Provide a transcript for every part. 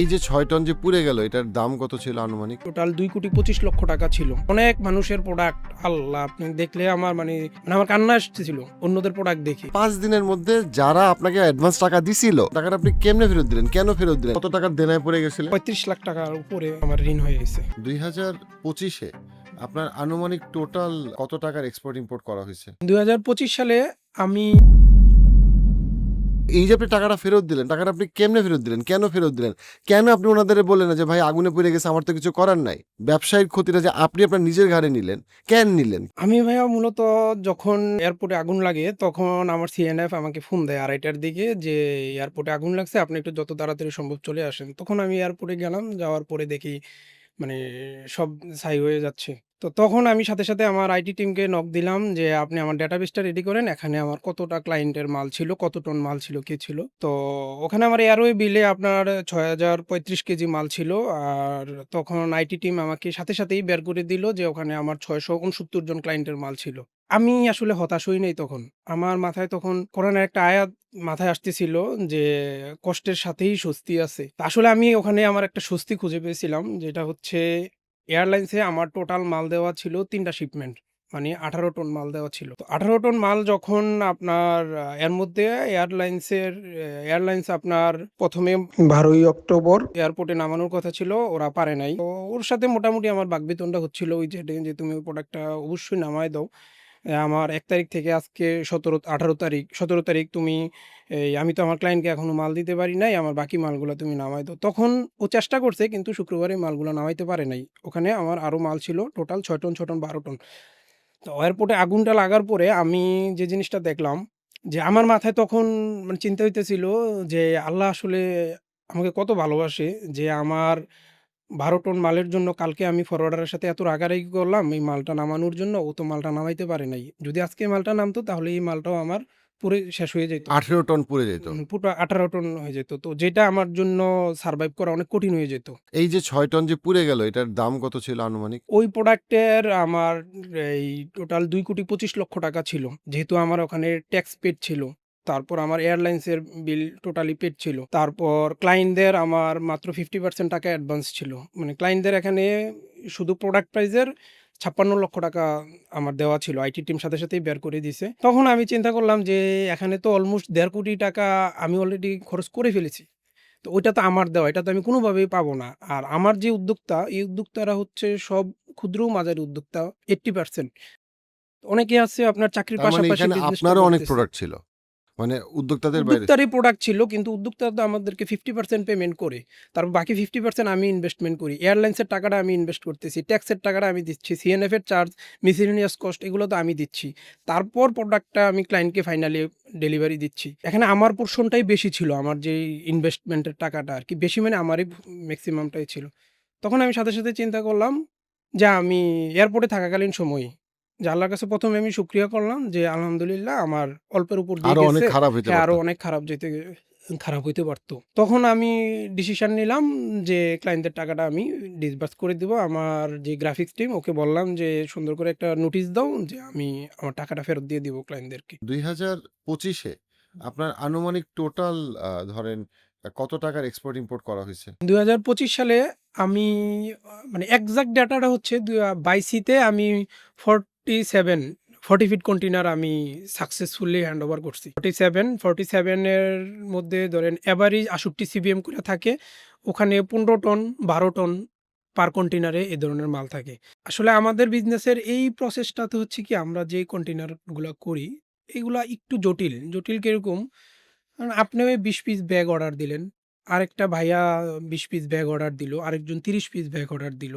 এই যে ছয় টন যে পুড়ে গেল এটার দাম কত ছিল আনুমানিক? টোটাল দুই কোটি পঁচিশ লক্ষ টাকা ছিল। অনেক মানুষের প্রোডাক্ট আল্লাহ আপনি দেখলে আমার মানে মানে আমার কান্না আসতেছিল অন্যদের প্রোডাক্ট দেখে। পাঁচ দিনের মধ্যে যারা আপনাকে অ্যাডভান্স টাকা দিছিল টাকাটা আপনি কেমনে ফেরত দিলেন? কেন ফেরত দিলেন? কত টাকার দেনায় পড়ে গেছিল পঁয়ত্রিশ লাখ টাকার উপরে আমার ঋণ হয়ে গেছে। দুই হাজার পঁচিশে আপনার আনুমানিক টোটাল কত টাকার এক্সপোর্ট ইম্পোর্ট করা হয়েছে? দুই হাজার পঁচিশ সালে আমি এই যে আপনি টাকাটা ফেরত দিলেন, টাকাটা আপনি কেমনে ফেরত দিলেন? কেন ফেরত দিলেন? কেন আপনি ওনাদের বললেন না যে, ভাই, আগুনে পড়ে গেছে, আমার তো কিছু করার নাই? ব্যবসায়িক ক্ষতিটা যে আপনি আপনার নিজের ঘাড়ে নিলেন, কেন নিলেন? আমি ভাইয়া মূলত যখন এয়ারপোর্টে আগুন লাগে, তখন আমার সিএনএফ আমাকে ফোন দেয় আড়াইটার দিকে যে, এয়ারপোর্টে আগুন লাগছে, আপনি একটু যত তাড়াতাড়ি সম্ভব চলে আসেন। তখন আমি এয়ারপোর্টে গেলাম, যাওয়ার পরে দেখি মানে সব ছাই হয়ে যাচ্ছে। তো তখন আমি সাথে সাথে আমার আইটি টিমকে নক দিলাম যে, আপনি আমার ডেটাবেসটা রেডি করেন। এখানে আমার কতটা ক্লায়েন্টের মাল ছিল, কত টন মাল ছিল, কি ছিল? তো ওখানে আমার এয়ারওয়ে বিলে আপনার ছয় হাজার পঁয়ত্রিশ কেজি মাল ছিল। আর তখন আইটি টিম আমাকে সাথে সাথেই বের করে দিল যে, ওখানে আমার ছয়শো উনসত্তর জন ক্লায়েন্টের মাল ছিল। আমি আসলে হতাশ হই নাই তখন। আমার মাথায় তখন কোরআনের একটা আয়াত মাথায় আসতেছিল যে, কষ্টের সাথেই স্বস্তি আছে। আসলে আমি ওখানে আমার একটা স্বস্তি খুঁজে পেয়েছিলাম, যেটা হচ্ছে এয়ারলাইন্সে আমার টোটাল মাল দেওয়া ছিল তিনটা শিপমেন্ট মানে আঠারো টন মাল দেওয়া ছিল। তো আঠারো টন মাল যখন আপনার এর মধ্যে এয়ারলাইন্সের এয়ারলাইন্স আপনার প্রথমে বারোই অক্টোবর। এয়ারপোর্টে নামানোর কথা ছিল ওরা পারে নাই। তো ওর সাথে মোটামুটি আমার বাগবিতনটা হচ্ছিল ওই যে যে তুমি প্রোডাক্টটা অবশ্যই নামায় দাও। আমার এক তারিখ থেকে আজকে সতেরো, আঠারো তারিখ, সতেরো তারিখ তুমি, এই, আমি তো আমার ক্লায়েন্টকে এখনও মাল দিতে পারি নাই, আমার বাকি মালগুলো তুমি নামাই দাও। তখন ও চেষ্টা করছে, কিন্তু শুক্রবারে মালগুলো নামাইতে পারে নাই। ওখানে আমার আরও মাল ছিল টোটাল ছয় টন ছ টন, বারো টন। তো এয়ারপোর্টে আগুনটা লাগার পরে আমি যে জিনিসটা দেখলাম, যে আমার মাথায় তখন মানে চিন্তা হইতেছিল যে আল্লাহ আসলে আমাকে কত ভালোবাসে, যে আমার বারো টন মালের জন্য কালকে আমি ফরওয়ার্ডারের সাথে এত রাগারাগি করলাম এই মালটা নামানোর জন্য ও তো মালটা নামাইতে পারে নাই। যদি আজকে মালটা নামতো তাহলে এই মালটাও আমার পুরো শেষ হয়ে যেত। আঠেরো টন পুড়ে যেত। পুরো আঠারো টন হয়ে যেত। তো যেটা আমার জন্য সার্ভাইভ করা অনেক কঠিন হয়ে যেত। এই যে ছয় টন যে পুড়ে গেল এটার দাম কত ছিল আনুমানিক? ওই প্রোডাক্টের আমার এই টোটাল দুই কোটি পঁচিশ লক্ষ টাকা ছিল যেহেতু আমার ওখানে ট্যাক্স পেড ছিল। তারপর আমার এয়ারলাইন্সের বিল টোটালি পেড ছিল। তারপর ক্লায়েন্টদের আমার মাত্র ফিফটি পার্সেন্ট টাকা অ্যাডভান্স ছিল। মানে ক্লায়েন্টদের এখানে শুধু প্রোডাক্ট প্রাইজের ছাপ্পান্ন লক্ষ টাকা আমার দেওয়া ছিল। আইটি টিম সাথে সাথেই বের করে দিছে। তখন আমি চিন্তা করলাম যে এখানে তো অলমোস্ট দেড় কোটি টাকা আমি অলরেডি খরচ করে ফেলেছি। তো ওইটা তো আমার দেওয়া এটা তো আমি কোনোভাবেই পাবো না। আর আমার যে উদ্যোক্তা এই উদ্যোক্তারা হচ্ছে সব ক্ষুদ্র মাঝারি উদ্যোক্তা এইট্টি পার্সেন্ট অনেকে আছে আপনার চাকরির মানে পাশাপাশি আপনারও অনেক প্রোডাক্ট ছিল। মানে উদ্যোক্তাদের বাইরে। উদ্যোক্তারই প্রোডাক্ট ছিল, কিন্তু উদ্যোক্তারা তো আমাদেরকে ফিফটি পার্সেন্ট পেমেন্ট করে। তারপর বাকি ফিফটি পার্সেন্ট আমি ইনভেস্টমেন্ট করি। এয়ারলাইন্সের টাকাটা আমি ইনভেস্ট করতেছি ট্যাক্সের টাকাটা আমি দিচ্ছি সিএনএফ এর চার্জ মিসিলিনিয়াস কস্ট এগুলো তো আমি দিচ্ছি। তারপর প্রোডাক্টটা আমি ক্লায়েন্টকে ফাইনালি ডেলিভারি দিচ্ছি। এখানে আমার পোর্শনটাই বেশি ছিল, আমার যে ইনভেস্টমেন্টের টাকাটা আর কি। বেশি মানে আমারই ম্যাক্সিমামটাই ছিল। তখন আমি সাথে সাথে চিন্তা করলাম যে আমি এয়ারপোর্টে থাকাকালীন সময় যে আল্লাহর কাছে প্রথমে আমি শুক্রিয়া করলাম যে আলহামদুলিল্লাহ আমার অল্পের উপর দিয়ে আরও অনেক গেছে খারাপ হইতে হ্যাঁ, আরও পারত। অনেক খারাপ যেতে খারাপ হইতে পারতো। তখন আমি ডিসিশন নিলাম যে ক্লায়েন্টের টাকাটা আমি ডিসবার্স করে দিব। আমার যে গ্রাফিক্স টিম ওকে বললাম যে সুন্দর করে একটা নোটিশ দাও যে আমি আমার টাকাটা ফেরত দিয়ে দিব ক্লায়েন্টদেরকে দুই হাজার পঁচিশে আপনার আনুমানিক টোটাল ধরেন আহ, কত টাকার এক্সপোর্ট ইম্পোর্ট করা হয়েছে? দুই হাজার পঁচিশ সালে আমি আহ, মানে একজাক্ট ডাটাটা হচ্ছে বাইসিতে আমি forty seven forty feet container আমি সাকসেসফুলি হ্যান্ড ওভার করছি। ফর্টি সেভেন ফর্টি সেভেনের মধ্যে ধরেন অ্যাভারেজ আষট্টি সিবিএম করে থাকে, ওখানে পনেরো টন, বারো টন পার কন্টেনারে এ ধরনের মাল থাকে। আসলে আমাদের বিজনেসের এই প্রসেসটাতে হচ্ছে কি, আমরা যে কন্টেনারগুলো করি, এগুলা একটু জটিল। জটিল কীরকম? আপনি ওই বিশ পিস ব্যাগ অর্ডার দিলেন, আরেকটা ভাইয়া বিশ পিস ব্যাগ অর্ডার দিল, আরেকজন তিরিশ পিস ব্যাগ অর্ডার দিল।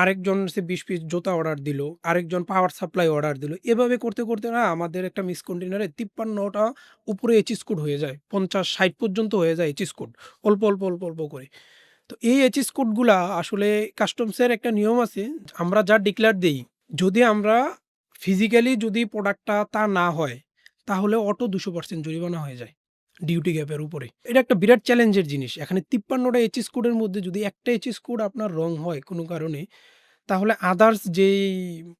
আরেকজন সে বিশ পিস জুতা অর্ডার দিল, আরেকজন পাওয়ার সাপ্লাই অর্ডার দিল। এভাবে করতে করতে না আমাদের একটা মিস কন্টেনারে তিপ্পান্নটা উপরে এইচ কোড হয়ে যায়, পঞ্চাশ, ষাট পর্যন্ত হয়ে যায় এইচ কোড অল্প অল্প অল্প অল্প করে। তো এই এইচ কোডগুলা আসলে কাস্টমসের একটা নিয়ম আছে, আমরা যা ডিক্লেয়ার দিই, যদি আমরা ফিজিক্যালি যদি প্রোডাক্টটা তা না হয়, তাহলে অটো দুশো পার্সেন্ট জরিমানা হয়ে যায়। ডিউটি গ্যাপের উপরে। এটা একটা বিরাট চ্যালেঞ্জের জিনিস। এখানে তিপ্পান্নটা এইচএস কোডের মধ্যে যদি একটা এইচএস কোড আপনার রং হয় কোনো কারণে, তাহলে আদার্স যেই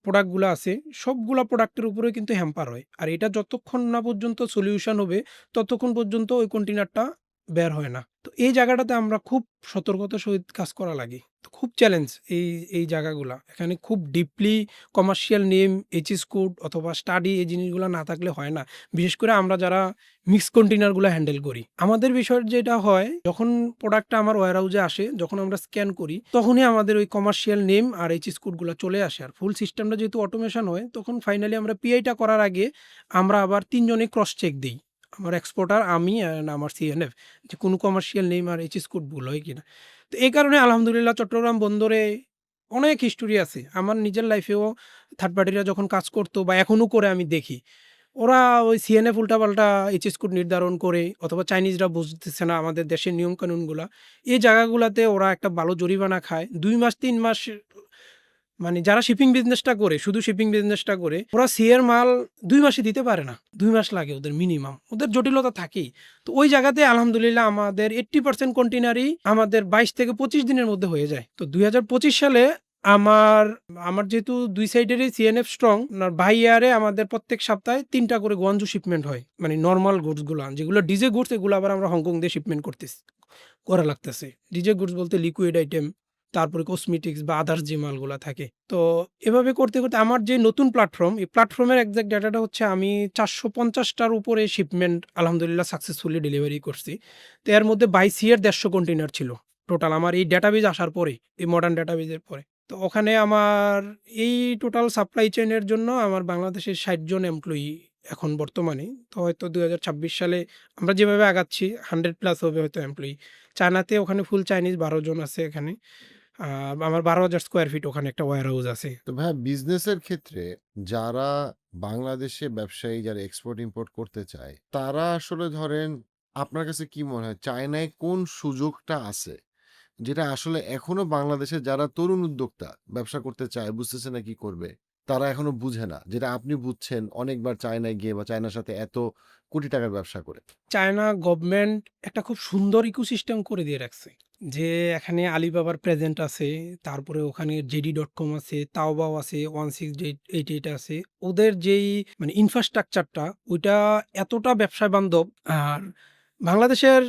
প্রোডাক্টগুলো আছে, সবগুলা প্রোডাক্টের উপরে কিন্তু হ্যাম্পার হয়। আর এটা যতক্ষণ না পর্যন্ত সলিউশন হবে, ততক্ষণ পর্যন্ত ওই কন্টেনারটা বের হয় না। তো এই জায়গাটাতে আমরা খুব সতর্কতার সহিত কাজ করা লাগে। তো খুব চ্যালেঞ্জ এই, এই জায়গাগুলা। এখানে খুব deeply commercial name, HS code অথবা স্টাডি এই জিনিসগুলা না থাকলে হয় না। বিশেষ করে আমরা যারা মিক্স কন্টেনারগুলো হ্যান্ডেল করি। আমাদের বিষয় যেটা হয় যখন প্রোডাক্টটা আমার ওয়্যারহাউসে আসে, যখন আমরা স্ক্যান করি তখনই আমাদের ওই কমার্শিয়াল নেম আর এইচএস কোডগুলা চলে আসে। আর ফুল সিস্টেমটা যেহেতু অটোমেশন হয় তখন ফাইনালি আমরা পিআইটা করার আগে আমরা আবার তিনজনে ক্রস চেক দেই। আমার এক্সপোর্টার, আমি আমার সিএনএফ যে কোনো কমার্শিয়াল নেম আর এইচএস কোড ভুল হয় কিনা। তো এই কারণে আলহামদুলিল্লাহ চট্টগ্রাম বন্দরে অনেক হিস্টোরি আছে। আমার নিজের লাইফেও থার্ড পার্টিরা যখন কাজ করতো বা এখনও করে আমি দেখি। ওরা ওই সিএনএফ উল্টাপাল্টা এইচএস কোড নির্ধারণ করে অথবা চাইনিজরা বুঝতেছে না আমাদের দেশের নিয়ম-কানুনগুলা। এই জায়গাগুলোতে ওরা একটা ভালো জরিমানা খায়। দুই মাস তিন মাস মানে যারা শিপিং বিজনেসটা করে, শুধু শিপিং বিজনেসটা করে ওরা সি এর মাল দুই মাসে দিতে পারে না। দুই মাস লাগে ওদের মিনিমাম। ওদের জটিলতা থাকেই। তো ওই জায়গাতে আলহামদুলিল্লাহ আমাদের 80% কন্টেইনারই আমাদের ২২ থেকে ২৫ দিনের মধ্যে হয়ে যায়। তো ২০২৫ সালে আমার, আমার যেহেতু দুই সাইডেরই সিএনএফ স্ট্রং বাই ইয়ারে আমাদের প্রত্যেক সপ্তাহে তিনটা করে গঞ্জ শিপমেন্ট হয়। মানে নর্মাল গুডসগুলো যেগুলো ডিজে গুডস এগুলো আবার আমরা হংকং দিয়ে শিপমেন্ট করতেছি করা লাগতেছে। ডিজে গুডস বলতে লিকুইড আইটেম, তারপরে কসমেটিক্স বা আদার্স যে মালগুলা থাকে। তো এভাবে করতে, করতে আমার যে নতুন প্ল্যাটফর্ম, এই প্ল্যাটফর্মের এক্সাক্ট ডাটাটা হচ্ছে আমি চারশো পঞ্চাশটার উপরে শিপমেন্ট আলহামদুলিল্লাহ সাকসেসফুলি ডেলিভারি করছি। তো এর মধ্যে বাই সি এর ১৫০ কন্টেইনার ছিল। টোটাল আমার এই ডেটাবেজ আসার পরে, এই মডার্ন ডেটাবেজের পরে। তো ওখানে আমার এই টোটাল সাপ্লাই চেনের জন্য আমার বাংলাদেশের ৬০ জন এমপ্লয়ি এখন বর্তমানে। তো হয়তো ২০২৬ সালে আমরা যেভাবে আগাচ্ছি 100 প্লাস হবে হয়তো এমপ্লয়ি। চায়নাতে ওখানে ফুল চাইনিজ ১২ জন আছে এখানে। আ আমার ১২,০০০ স্কোয়ার ফিট ওখানে একটা ওয়্যারহাউস আছে। তো ভাইয়া বিজনেসের ক্ষেত্রে যারা বাংলাদেশে ব্যবসায়ী যারা এক্সপোর্ট ইম্পোর্ট করতে চায়, তারা আসলে ধরেন আপনার কাছে কি মনে হয় চায়নায় কোন সুযোগটা আছে? যেটা আসলে এখনও বাংলাদেশে যারা তরুণ উদ্যোক্তা ব্যবসা করতে চায়, বুঝতেছে না কি করবে। তারা এখনও বুঝে না। যেটা আপনি বুঝছেন অনেকবার চায়নায় গিয়ে বা চায়নার সাথে এত কোটি টাকার ব্যবসা করে। চায়না গভর্নমেন্ট একটা খুব সুন্দর ইকোসিস্টেম করে দিয়ে রাখছে। যে এখানে আলিবাবার প্রেজেন্ট আছে, তারপরে ওখানে JD.com আছে, তাওবাও আছে, 16888 আছে। ওদের যেই মানে ইনফ্রাস্ট্রাকচারটা ওইটা এতটা ব্যবসায় বান্ধব আর বাংলাদেশের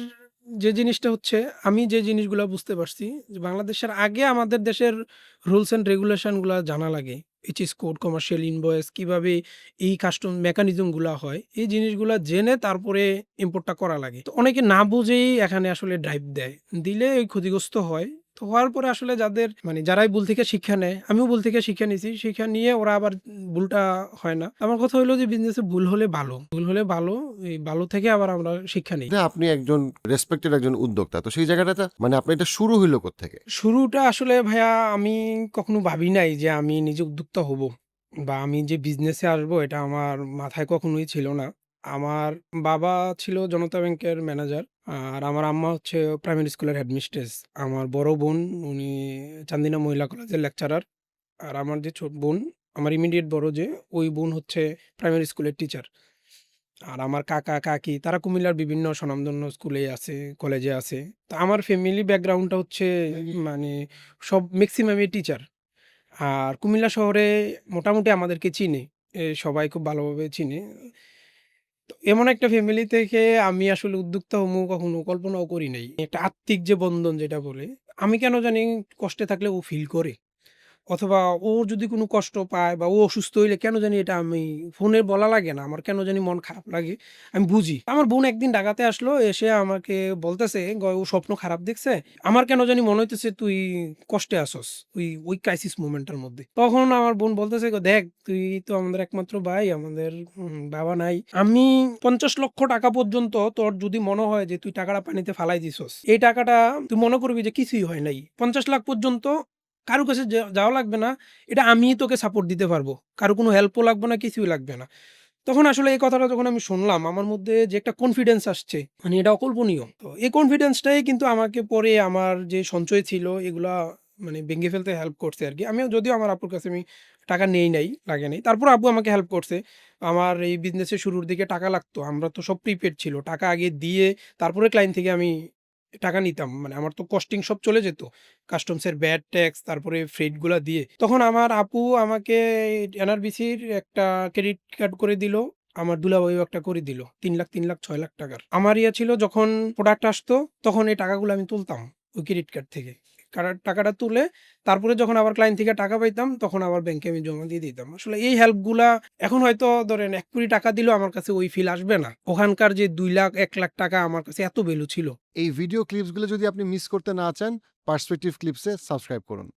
যে জিনিসটা হচ্ছে আমি যে জিনিসগুলা বুঝতে পারছি যে বাংলাদেশের আগে আমাদের দেশের রুলস অ্যান্ড রেগুলেশনগুলা জানা লাগে। এইচএস কোড, কমার্শিয়াল ইনভয়েস কীভাবে এই কাস্টম মেকানিজমগুলা হয়। এই জিনিসগুলা জেনে তারপরে ইম্পোর্টটা করা লাগে। তো অনেকে না বুঝেই এখানে আসলে ড্রাইভ দেয়। দিলে ক্ষতিগ্রস্ত হয়। তো হওয়ার পরে আসলে যাদের মানে যারাই ভুল থেকে শিক্ষা নেয়, আমিও ভুল থেকে শিক্ষা নিয়েছি শিক্ষা নিয়ে ওরা আবার ভুলটা হয় না। আমার কথা হলো যে বিজনেসে ভুল হলে ভালো। ভুল হলে ভালো। এই ভালো থেকে আবার আমরা শিক্ষা নিই আপনি একজন রেসপেক্টেড একজন উদ্যোক্তা। তো সেই জায়গাটা মানে আপনি এটা শুরু হইল কোত্থেকে? শুরুটা আসলে ভাইয়া আমি কখনো ভাবি নাই যে আমি নিজে উদ্যোক্তা হব। বা আমি যে বিজনেসে আসব এটা আমার মাথায় কখনোই ছিল না। আমার বাবা ছিল জনতা ব্যাংকের ম্যানেজার। আর আমার আম্মা হচ্ছে প্রাইমারি স্কুলের হেডমিস্ট্রেস। আমার বড় বোন উনি চান্দিনা মহিলা কলেজের লেকচারার। আর আমার যে ছোট বোন, আমার ইমিডিয়েট বড় যে ওই বোন হচ্ছে প্রাইমারি স্কুলের টিচার। আর আমার কাকা, কাকি তারা কুমিল্লার বিভিন্ন স্বনামধন্য স্কুলে আছে, কলেজে আছে। তো আমার ফ্যামিলি ব্যাকগ্রাউন্ডটা হচ্ছে মানে সব মেক্সিমামই টিচার। আর কুমিল্লা শহরে মোটামুটি আমাদেরকে চিনে। সবাই খুব ভালোভাবে চিনে। তো এমন একটা ফ্যামিলি থেকে আমি আসলে উদ্যোক্তা হমু কখনো কল্পনাও করি নাই। একটা আত্মিক যে বন্ধন যেটা বলে, আমি কেন জানি কষ্টে থাকলে ও ফিল করে। অথবা ও যদি কোনো কষ্ট পায় বা ও অসুস্থ হইলে কেন জানি এটা আমি ফোনে বলা লাগে না। আমার কেন জানি মন খারাপ লাগে। আমি বুঝি। আমার বোন একদিন ঢাকাতে আসলো এসে আমাকে বলতেছে ও স্বপ্ন খারাপ দেখছে। আমার কেন জানি মনে হইতেছে তুই কষ্টে আসস ওই, ওই ক্রাইসিস মোমেন্ট মধ্যে। তখন আমার বোন বলতেছে দেখ তুই তো আমাদের একমাত্র ভাই, আমাদের বাবা নাই। আমি ৫০ লক্ষ টাকা পর্যন্ত তোর যদি মনে হয় যে তুই টাকাটা পানিতে ফালাই দিছস। এই টাকাটা তুই মনে করবি যে কিছুই হয় নাই। ৫০ লাখ পর্যন্ত কারও কাছে যাওয়া লাগবে না। এটা আমিই তোকে সাপোর্ট দিতে পারব। কারও কোনো হেল্পও লাগবে না, কিছুই লাগবে না। তখন আসলে এই কথাটা যখন আমি শুনলাম আমার মধ্যে যে একটা কনফিডেন্স আসছে মানে এটা অকল্পনীয়। তো এই কনফিডেন্সটাই কিন্তু আমাকে পরে আমার যে সঞ্চয় ছিল এগুলা মানে ভেঙে ফেলতে হেল্প করছে আর কি আমিও যদিও আমার আব্বুর কাছে আমি টাকা নেই নাই, লাগে নাই। তারপর আব্বু আমাকে হেল্প করছে। আমার এই বিজনেসের শুরুর দিকে টাকা লাগতো। আমরা তো সব প্রিপেড ছিল। টাকা আগে দিয়ে তারপরে ক্লায়েন্ট থেকে আমি টাকা নিতাম। মানে আমার তো কস্টিং সব চলে যেত। কাস্টমসের ব্যাড ট্যাক্স তারপরে ফ্রেডগুলো গুলা দিয়ে। তখন আমার আপু আমাকে এনআরবিসির একটা ক্রেডিট কার্ড করে দিল আমার দুলাভাইও একটা করে দিল। তিন লাখ, তিন লাখ, ছয় লাখ টাকার। আমার ইয়ে ছিল যখন প্রোডাক্ট আসতো তখন এই টাকাগুলো আমি তুলতাম ওই ক্রেডিট কার্ড থেকে। টাকাটা তুলে তারপরে যখন আবার ক্লায়েন্ট থেকে টাকা পাইতাম তখন আবার ব্যাংকে আমি জমা দিয়ে দিতাম। আসলে এই হেল্পগুলা এখন হয়তো ধরেন এক কোটি টাকা দিলেও আমার কাছে ওই ফিল আসবে না। ওখানকার যে দুই লাখ, এক লাখ টাকা আমার কাছে এত ভ্যালু ছিল। এই ভিডিও ক্লিপসগুলো যদি আপনি মিস করতে না চান, পার্সপেক্টিভ ক্লিপসে সাবস্ক্রাইব করুন।